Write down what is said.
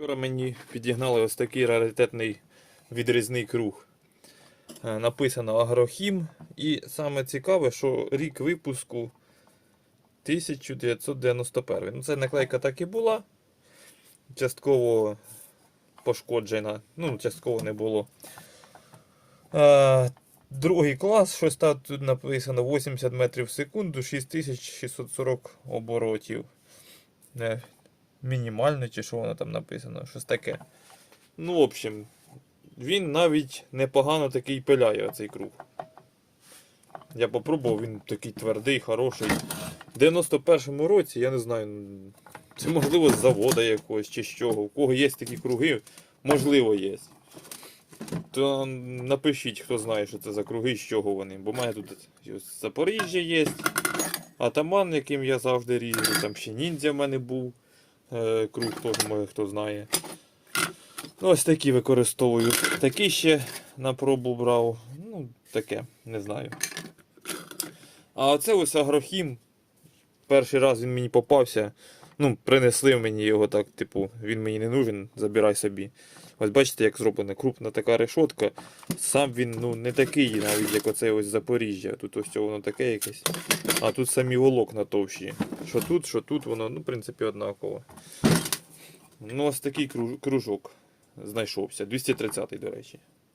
Вчора мені підігнали ось такий раритетний відрізний круг. Е, Написано Агрохім. І саме цікаве, що рік випуску 1991. Ну, це наклейка так і була. Частково пошкоджена. Ну, частково не було. Е, Другий клас, щось тут написано 80 метрів в секунду, 6640 оборотів. Мінімально, чи що воно там написано, щось таке. Ну, в общем, він навіть непогано такий пиляє оцей круг. Я попробував, він такий твердий, хороший. В 91-му році, я не знаю, це можливо з завода якогось чи з чого. У кого є такі круги, можливо є. То напишіть, хто знає, що це за круги, з чого вони. Бо в мене тут Запоріжжя є. Атаман, яким я завжди ріжу, там ще ніндзя в мене був. Е, круг, теж може хто знає. Ну, ось такі використовую. Такі ще на пробу брав. Ну, таке, не знаю. А оце ось агрохім. Перший раз він мені попався. Ну, принесли мені його так, типу, він мені не нужен, забирай собі. Ось бачите, як зроблена крупна така решотка. Сам він ну, не такий, навіть як оцей ось Запоріжжя. Тут ось воно таке якесь. А тут самі волокна товщі. Що тут, що тут, воно, ну, в принципі, однаково. Ну, ось такий кружок знайшовся. 230-й, до речі.